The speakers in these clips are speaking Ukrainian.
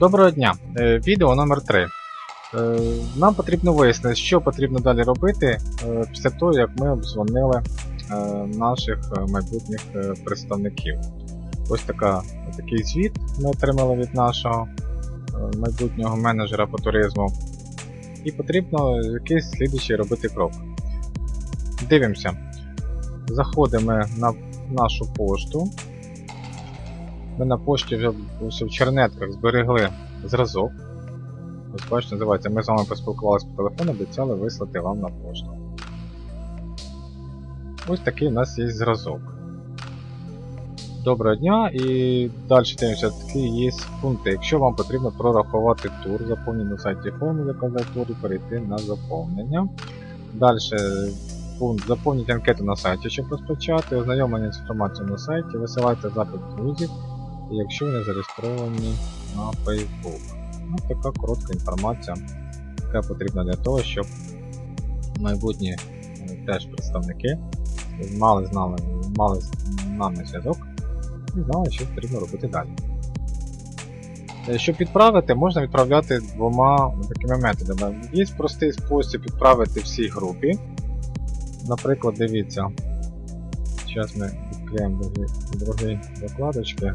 Доброго дня! Е, Відео номер 3 Нам потрібно вияснити, що потрібно далі робити е, після того, як ми обдзвонили е, наших е, майбутніх е, представників. Ось така, такий звіт ми отримали від нашого е, майбутнього менеджера по туризму. І потрібно якийсь слідуючий робити крок. Дивимося. Заходимо на нашу пошту. Ми на пошті вже в чернетках зберегли зразок. Ось бачите, називається, ми з вами поспілкувалися по телефону, обіцяли вислати вам на пошту. Ось такий у нас є зразок. Доброго дня і далі дивимося, такі є пункти. Якщо вам потрібно прорахувати тур, заповніть на сайті форму заказати тур і перейти на заповнення. Далі пункт заповніть анкету на сайті, щоб розпочати, ознайомлення з інформацією на сайті, висилайте запит друзів, якщо вони зареєстровані на Facebook. Ну, така коротка інформація, яка потрібна для того, щоб майбутні е, теж представники мали з нами, мали з нами зв'язок і знали, що потрібно робити далі. Е, Щоб відправити, можна відправляти двома такими методами. Є простий спосіб відправити всій групі. Наприклад, дивіться. Зараз ми відкриємо другі, другі закладочки.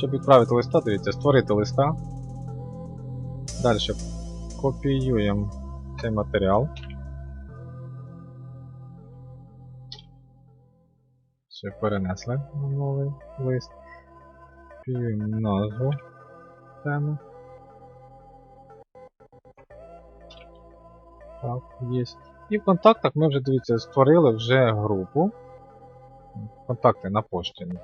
Щоб відправити листа, дивіться, створити листа. Далі копіюємо цей матеріал. Все, перенесли на новий лист. Копіюємо назву теми. Так, є. І в контактах ми вже, дивіться, створили вже групу. Контакти на пошті, не.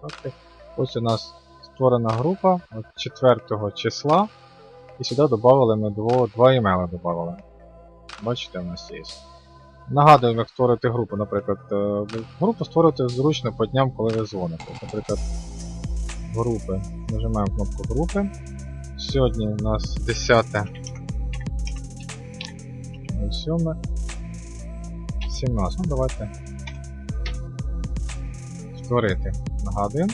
Контакти. Ось у нас створена група от 4 числа. І сюди додали ми дво, два імейла додали. Бачите, у нас є. Нагадуємо, як створити групу. Наприклад, е, групу створювати зручно по дням, коли ви дзвоните. Наприклад, групи. Нажимаємо кнопку групи. Сьогодні у нас 10. 07. 17. Ну, давайте. Створити. Нагадуємо.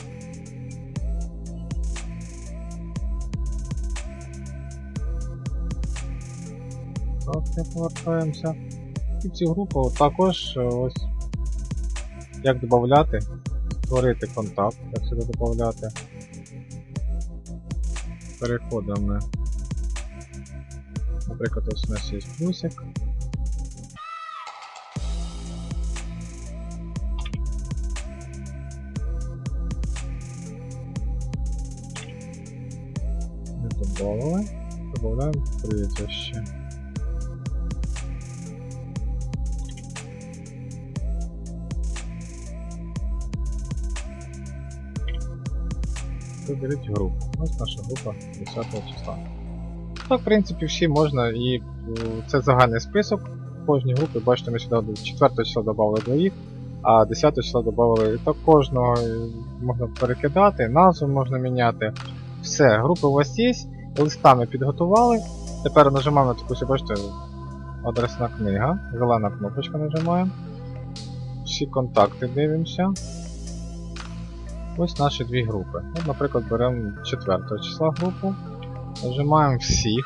Так, повертаємося. І цю групу також е, ось як додати, створити контакт, як сюди додати. Переходимо. Наприклад, ось у нас є плюсик. Добавили. Добавляємо прізвище. Виберіть групу. Ось наша група 10 числа. Так, в принципі, всі можна і е, це загальний список кожній групи. Бачите, ми сюди 4 числа додали двоїх, а 10 числа додали так кожного е, можна перекидати, назву можна міняти. Все, групи у вас є, листами підготували. Тепер нажимаємо таку, бачите, адресна книга, зелена кнопочка нажимаємо. Всі контакти дивимося. Ось наші дві групи. От, наприклад, беремо 4 числа групу, нажимаємо всіх.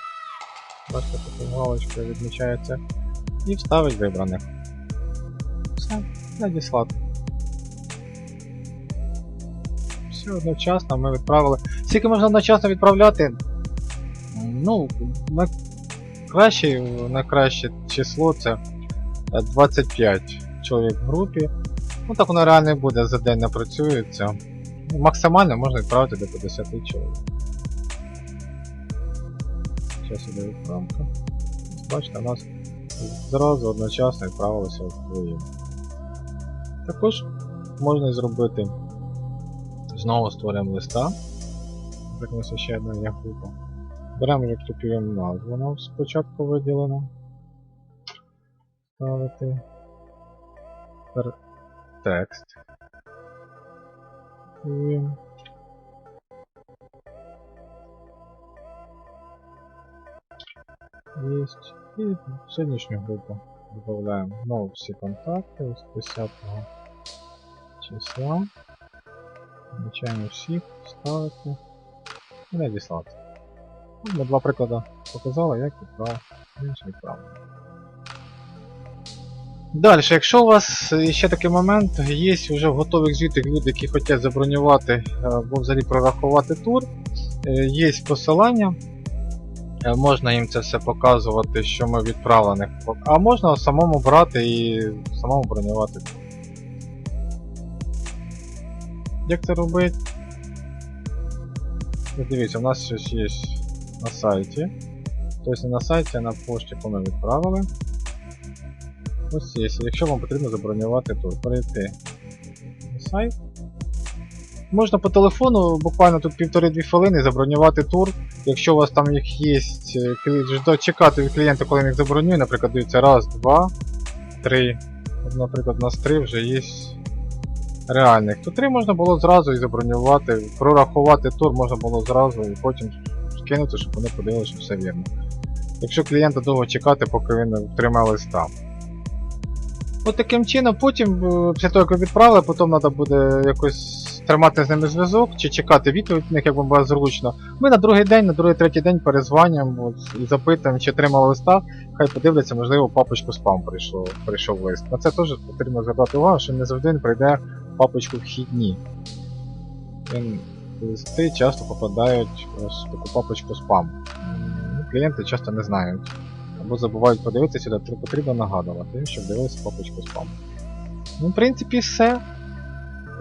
Бачите, тут галочка відмічається. І вставить вибраних. Все, надіслати. Все одночасно ми відправили. Скільки можна одночасно відправляти? Ну, найкраще, найкраще число це е, 25 чоловік в групі. Ну так воно реально буде, за день напрацюється. Максимально можна відправити до 50 чоловік. Зараз іде відправка. Бачите, у нас зразу одночасно відправилося вдвоє. Також можна зробити знову створюємо листа. Так ще одна група. Беремо і копіюємо назву, вона спочатку виділена. Ставити. Текст. Копіюємо. Єсть. І сьогоднішню групу. Додаємо знову всі контакти ось 10 числа. Помічаємо всіх, ставити і надіслати. Ну, Ми два приклади показали, як відправ, інший відправити. Далі, якщо у вас ще такий момент, є вже в готових звітах люди, які хочуть забронювати е, або взагалі прорахувати тур, е, є посилання. Е, Можна їм це все показувати, що ми відправлених. А можна самому брати і самому бронювати тур. Як це робити? Дивіться, у нас щось є на сайті. Тобто не на сайті, а на пошті, яку ми відправили. Ось є, якщо вам потрібно забронювати тур, перейти на сайт. Можна по телефону буквально тут півтори-дві хвилини забронювати тур. Якщо у вас там їх є, чекати від клієнта, коли він їх забронює, наприклад, дивіться, раз, два, три. Наприклад, у нас три вже є реальних. То три можна було зразу і забронювати, прорахувати тур можна було зразу і потім скинути, щоб вони подивилися, що все вірно. Якщо клієнта довго чекати, поки він отримає листа. От таким чином, потім, е, після того, як ви відправили, потім треба буде якось тримати з ними зв'язок, чи чекати відповідь від них, як вам буде зручно. Ми на другий день, на другий третій день перезванюємо і запитуємо, чи отримали листа, хай подивляться, можливо, папочку спам прийшов, прийшов лист. На це теж потрібно звертати увагу, що не завжди він прийде папочку вхідні. Він, листи часто попадають ось в таку папочку спам. Ну, Клієнти часто не знають. Або забувають подивитися сюди, потрібно нагадувати, щоб дивилися папочку спам. Ну, в принципі, все.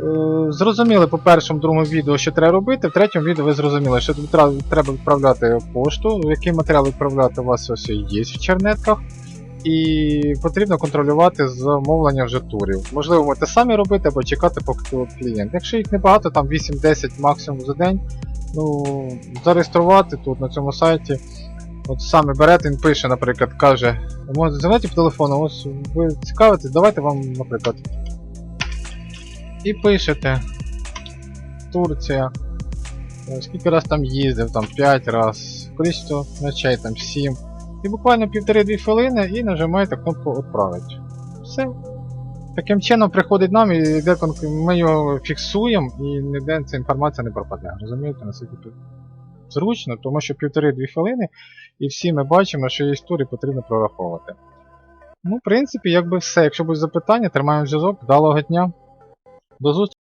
Е, Зрозуміли по першому, другому відео, що треба робити. В третьому відео ви зрозуміли, що треба відправляти пошту, який матеріал відправляти у вас ось є в чернетках. І потрібно контролювати замовлення вже турів. Можливо, можете самі робити або чекати, поки клієнт. Якщо їх небагато, там 8-10 максимум за день, ну, зареєструвати тут на цьому сайті. От саме берете, він пише, наприклад, каже, дзвонити по телефону, ось ви цікавитесь, давайте вам, наприклад. І пишете. Турція. Е, Скільки раз там їздив, там 5 раз, количество ночей там 7. І буквально 1,5-2 хвилини і нажимаєте кнопку Отправити. Все. Таким чином приходить нам і конк- ми його фіксуємо і ніде ця інформація не пропаде. Розумієте, наскільки зручно, тому що 1,5-2 хвилини і всі ми бачимо, що її історію потрібно прораховувати. Ну, в принципі, якби все. Якщо будуть запитання, тримаємо зв'язок. Вдалого дня. До зустрічі!